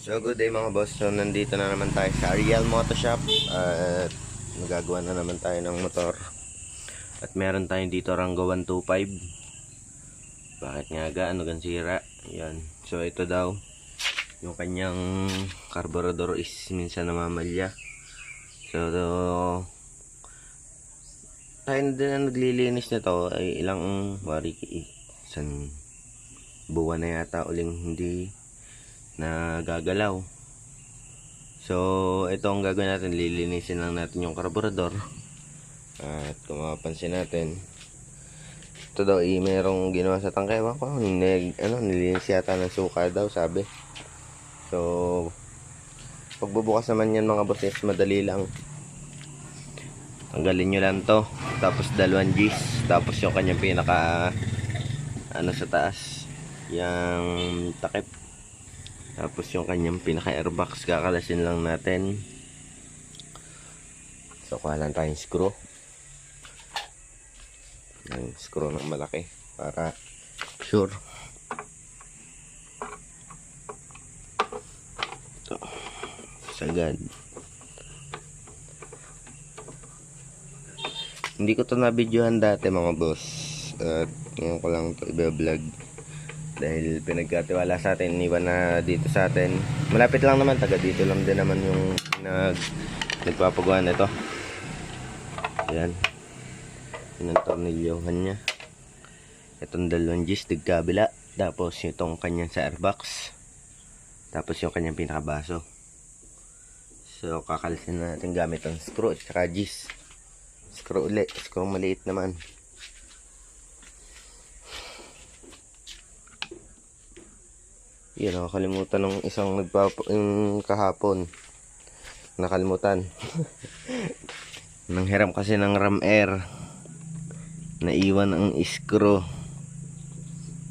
So good day mga boss. So nandito na naman tayo sa Ariel Moto Shop at magagawa na naman tayo ng motor. At meron tayong dito Rango 125. Bakit nga ga? Ano gan sira? Yan. So ito daw yung kanyang carburetor is minsan namamalya. So to, tayo na din ang naglilinis nito ay ilang wari isang buwan na yata uling hindi nagagalaw. So, ito ang gagawin natin. Lilinisin lang natin yung carburetor. At kung mapapansin natin, ito daw, eh, merong ginawa sa tangke. Ewan ko, nag, ano, nilinis yata ng suka daw, sabi. So, pagbubukas naman yan mga boss, madali lang. Tanggalin nyo lang to. Tapos dalawang G's. Tapos yung kanyang pinaka, ano sa taas. Yung takip. Tapos yung kanyang pinaka airbox kakalasin lang natin. So kuha lang tayong screw. Yung screw ng malaki para sure. Ito. Sagad. Hindi ko to na videohan dati mga boss. At ngayon ko lang to i-vlog dahil pinagkatiwala sa atin iniwan na dito sa atin. Malapit lang naman taga dito lang din naman yung nag nagpapagawa nito. Yan yun ang tornilyohan nya itong dalawang G's kabila tapos itong kanyang sa airbox. Tapos yung kanyang pinakabaso. So kakalisin natin gamit ang screw at saka G's screw ulit. Screw maliit naman Yan, nakakalimutan ng isang nagpap yung kahapon. Nakalimutan. Nanghiram kasi ng ram air. Naiwan ang screw.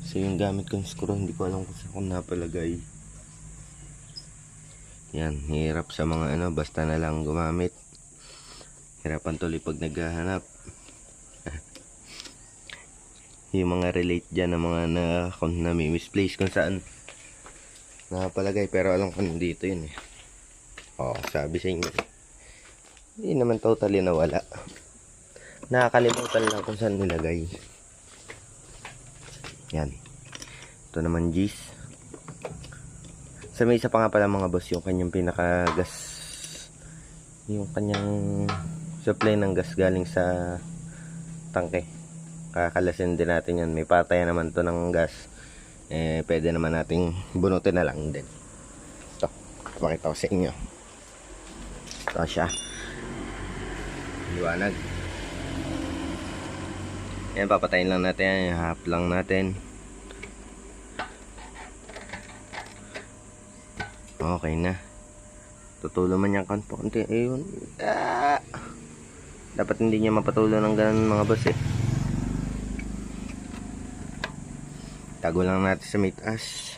So yung gamit kong screw, hindi ko alam kung saan ko napalagay. Yan, hirap sa mga ano, basta na lang gumamit. Hirapan tuloy pag naghahanap. yung mga relate dyan ng mga na, kung nami-misplace kung saan nakapalagay pero alam ko nandito yun eh. Oh sabi sa inyo. Hindi naman totally nawala. Nakakalimutan lang kung saan nilagay. Yan. Ito naman G's sa may isa pa nga pala mga boss yung kanyang pinaka gas yung kanyang supply ng gas galing sa tangke. Kakalasin din natin yan may pataya naman to ng gas eh pwede naman nating bunutin na lang din. Ito pakita ko sa inyo. Ito siya. Liwanag. Yan papatayin lang natin. Yan hap lang natin. Okay na. Tutulo man yung konti. Ayun. Ah! dapat hindi niya mapatulo ng ganun mga boss eh tago lang natin sa may taas.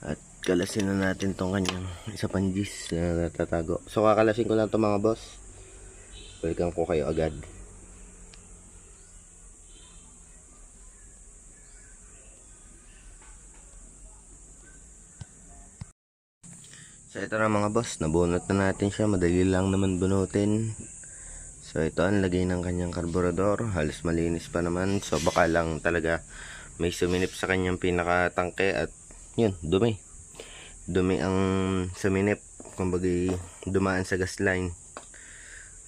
At kalasin na natin tong kanyang isa pang G's na natatago. So kakalasin ko lang to mga boss. Welcome ko kayo agad. So ito na mga boss. Nabunot na natin siya. Madali lang naman bunutin. So ito ang lagay ng kanyang karburador. Halos malinis pa naman. So baka lang talaga may suminip sa kanyang pinakatangke at yun, dumi. Dumi ang suminip, kumbaga dumaan sa gas line.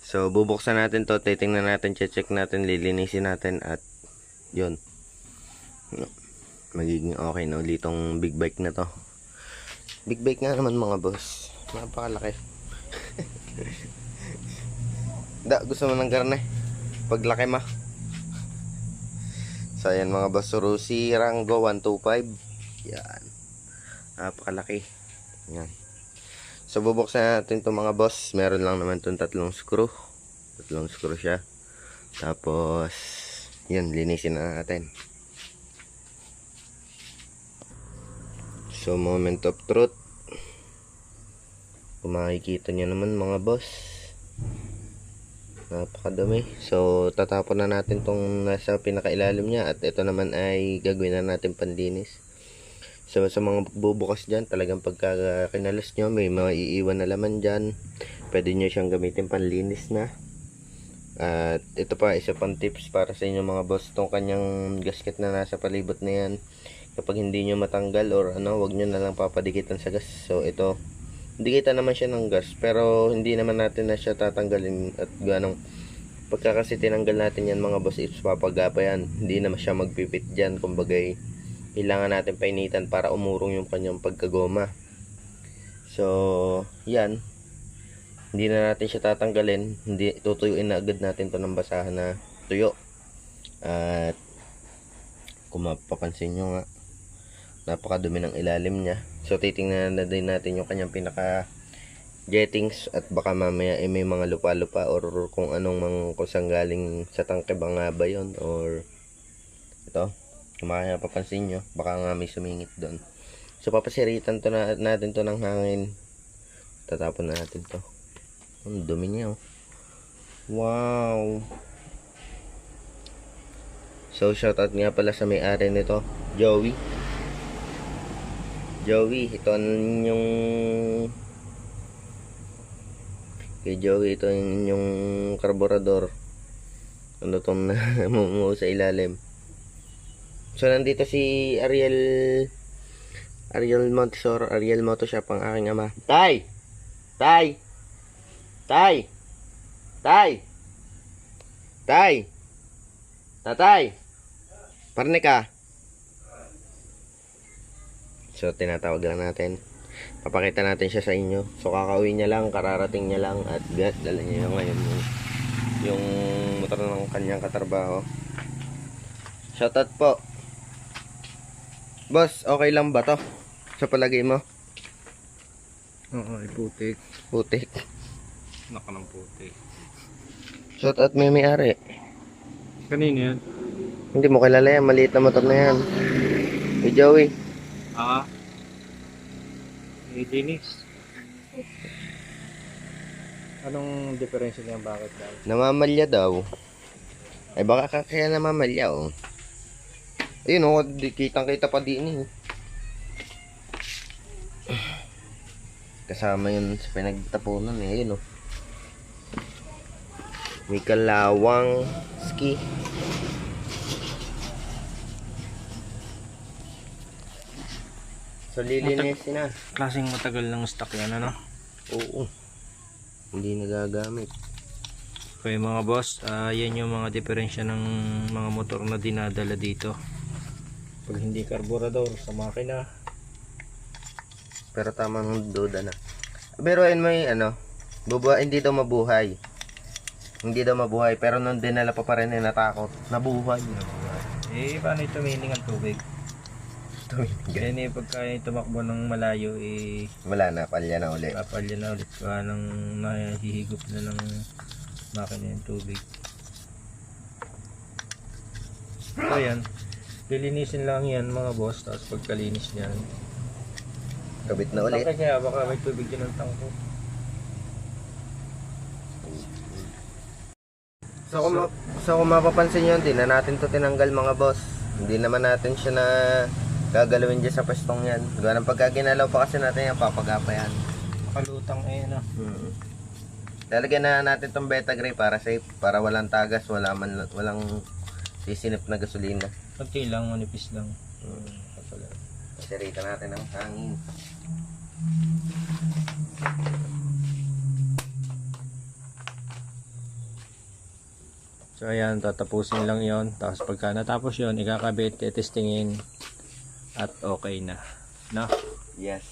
So, bubuksan natin to, titingnan natin, check natin, lilinisin natin at yun. Magiging okay na ulit tong big bike na to. Big bike nga naman mga boss. Napakalaki. da, gusto mo ng karne? Paglaki ma. So, ayan mga basurusi Rango 125. Yan. Napakalaki. Yan. So, bubuksan natin itong mga boss. Meron lang naman itong tatlong screw. Tatlong screw siya. Tapos, yan, linisin na natin. So, moment of truth. Kung makikita nyo naman mga boss napakadumi so tatapon na natin tong nasa pinakailalim niya at ito naman ay gagawin na natin panlinis So sa mga bubukas dyan, talagang pagka kinalas nyo, may mga iiwan na laman dyan. Pwede nyo siyang gamitin panlinis na. At ito pa, isa pang tips para sa inyo mga boss, itong kanyang gasket na nasa palibot na yan. Kapag hindi nyo matanggal or ano, wag nyo na lang papadikitan sa gas. So ito, hindi kita naman siya ng gas, pero hindi naman natin na siya tatanggalin at ganong pagka kasi tinanggal natin yan mga boss, it's papagapa yan. Hindi naman siya magpipit dyan, kumbagay kailangan natin painitan para umurong yung kanyang pagkagoma. So, yan. Hindi na natin siya tatanggalin. Hindi, tutuyuin na agad natin to ng basahan na tuyo. At, kung mapapansin nyo nga, napakadumi ng ilalim niya. So, titingnan na din natin yung kanyang pinaka jettings at baka mamaya eh, may mga lupa-lupa or kung anong mang kusang galing sa tangke ba nga ba yun or ito kung makaya papansin nyo, baka nga may sumingit doon. So, papasiritan to na, natin to ng hangin. Tatapon na natin to. Ang dumi niya, oh. Wow! So, shoutout nga pala sa may-ari nito, Joey. Joey, ito yung... Kay Joey, ito yung karburador. Ano tong namumuo sa ilalim. So, nandito si Ariel Ariel Montesor, Ariel Motoshop ang aking ama. Tay! Tay! Tay! Tay! Tay! Tatay! Parne ka? So, tinatawag lang natin. Papakita natin siya sa inyo. So, kakauwi niya lang, kararating niya lang, at dala niya ngayon yung, yung motor ng kanyang katrabaho. Shoutout po. Boss, okay lang ba to? Sa palagay mo? Oo, putik. Putik. Naka ng putik. Shoutout may may-ari. Kanino yan? Hindi mo kilala yan, maliit na motor na yan. Hey Joey, Ah. Eh, Dennis. Anong diferensya niya bakit daw? namamalya daw. Ay baka ka- kaya namamalya oh. Ayun oh, di- kitang kita pa din eh. Kasama yun sa pinagtapunan eh, ayun oh. May kalawang ski. So lilinisin na. Klaseng matagal ng stock yan, ano? Oo. Hindi nagagamit. Okay mga boss, ah, yan yung mga diferensya ng mga motor na dinadala dito. Pag hindi karburador sa makina, Pero tamang duda na. Pero ayun may ano, bubuhay, hindi daw mabuhay. Hindi daw mabuhay, pero nung dinala pa pa rin eh, natakot. Nabuhay. eh paano ito meaning ang tubig? Kaya eh, pagka tumakbo ng malayo, eh Wala na, palya na uli. Papalya na ulit ka ng nahihigop na ng makina yung tubig. So yan, lilinisin lang yan mga boss, tapos pagkalinis niyan. Kabit na uli. Bakit kaya baka may tubig din ng tangko? So kung, ma- so kung mapapansin nyo, hindi na natin to tinanggal mga boss. Hindi naman natin siya na gagalawin dyan sa pestong yan. Ganang pagka ginalaw pa kasi natin yan, papagapa yan. Kalutang eh na. Hmm. Lalagyan na natin tong beta gray para safe, para walang tagas, wala man, walang sisinip na gasolina. Pagti lang, manipis lang. Hmm. Pasirita natin ang hangin. So ayan, tatapusin lang yon Tapos pagka natapos yon ikakabit, testingin at okay na. No? Yes.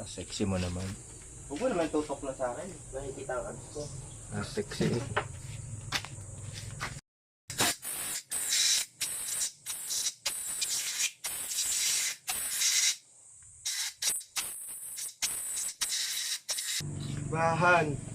Ah, Sexy mo naman. Huwag mo naman tutok na sa akin. Nakikita ang abs ko. Ah, sexy. Bahan.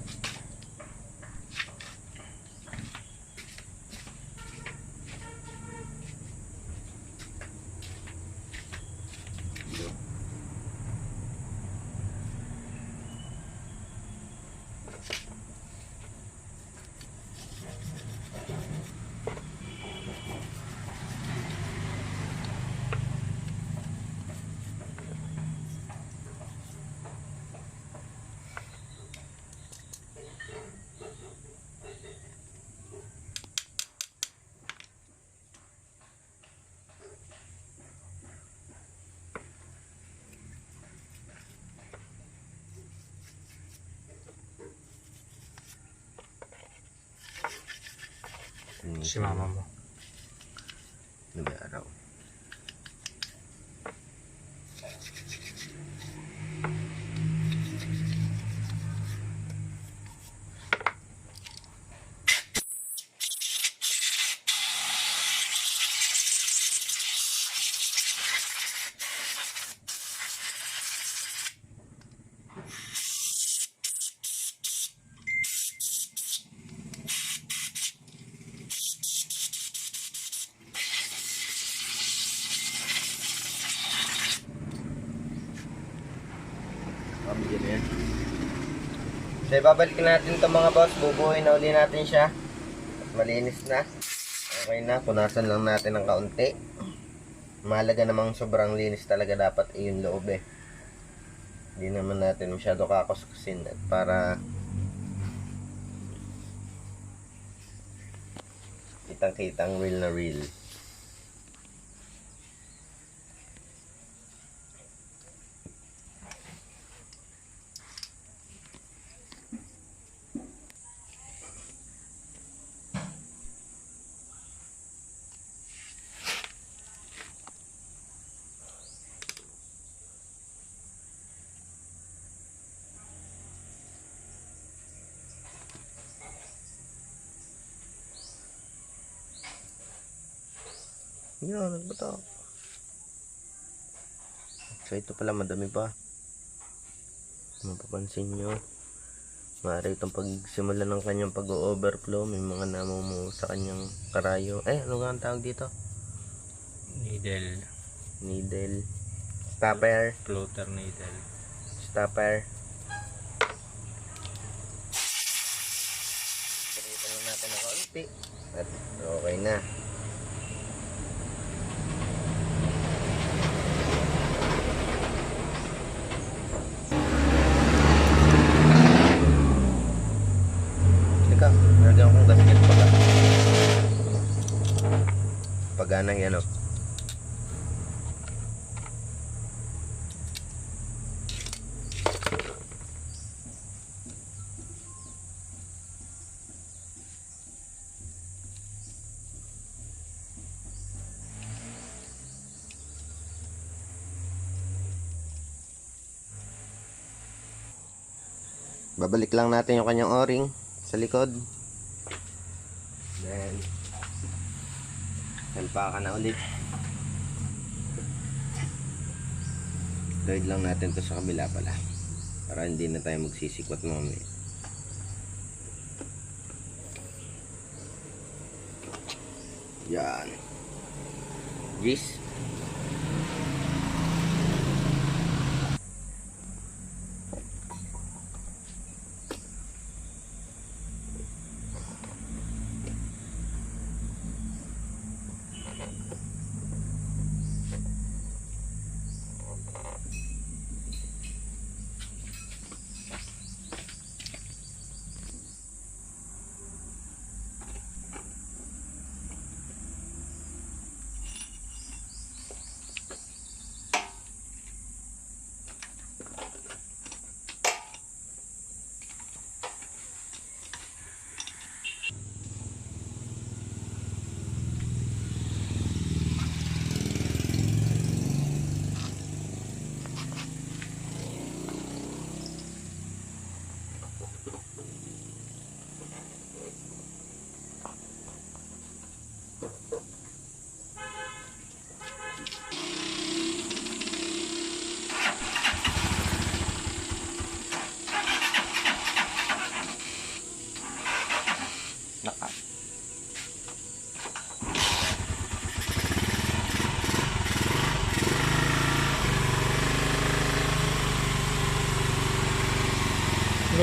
Si mama mo. Nag-araw. Pabigyan na yan. So, ibabalik natin to mga boss. Bubuhay na uli natin siya. At malinis na. Okay na. Punasan lang natin ng kaunti. Mahalaga namang sobrang linis talaga dapat eh, yung loob eh. Hindi naman natin masyado kakuskusin at para kitang-kitang real na real. Yan, nagbato. So ito pala madami pa. Mapapansin nyo. Maaari itong pagsimula ng kanyang pag-overflow. May mga namumuo sa kanyang karayo. Eh, ano nga ang tawag dito? Needle. Needle. Stopper. Floater needle. Stopper. Pagkita natin ng kaunti. At okay na. Teka, nalagyan akong gasket pala. Pagana yan oh. o. Babalik lang natin yung kanyang o-ring sa likod. Then, salpa ka na ulit. Guide lang natin to sa kabila pala. Para hindi na tayo magsisikwat mamaya. Yan. Gis.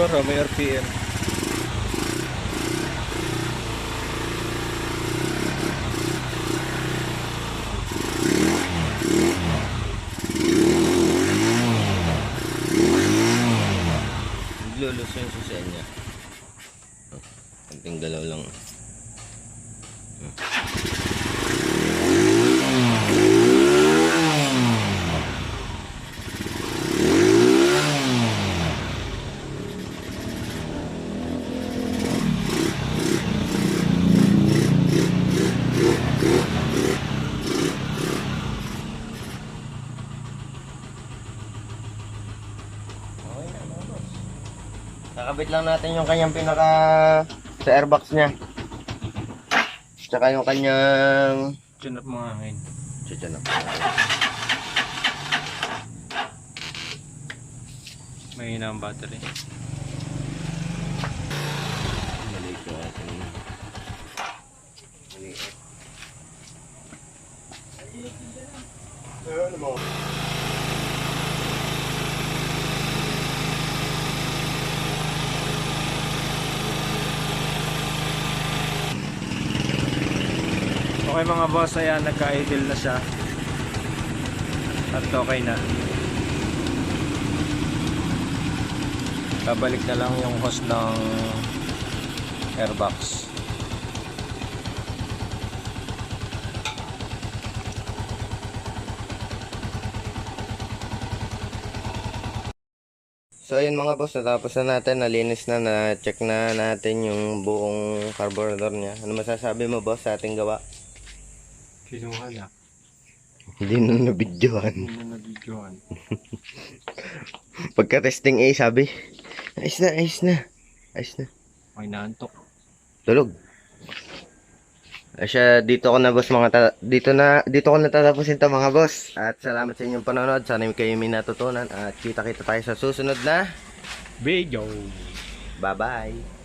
Siguro may RPM. Naglulus yung susian niya. Konting galaw lang. Kakabit lang natin yung kanyang pinaka sa airbox niya. Tsaka yung kanyang up mga hangin. Chucha na. Mahina ang battery. Maliit yung ating maliit. Ano mo? Okay mga boss, ayan, nagka-idle na siya. At okay na. Babalik na lang yung hose ng airbox. So ayun mga boss, natapos na natin, nalinis na, na-check na natin yung buong carburetor niya. Ano masasabi mo boss sa ating gawa? Kinuha na. Hindi na nabidyohan. Hindi na nabidyohan. Pagka-testing A, sabi, ayos na, ayos na. Ayos na. May naantok. Tulog. Asya, dito ko na boss mga ta- dito na dito ko na tatapusin to mga boss. At salamat sa inyong panonood. Sana kayo may natutunan at kita-kita tayo sa susunod na. Video! Bye-bye.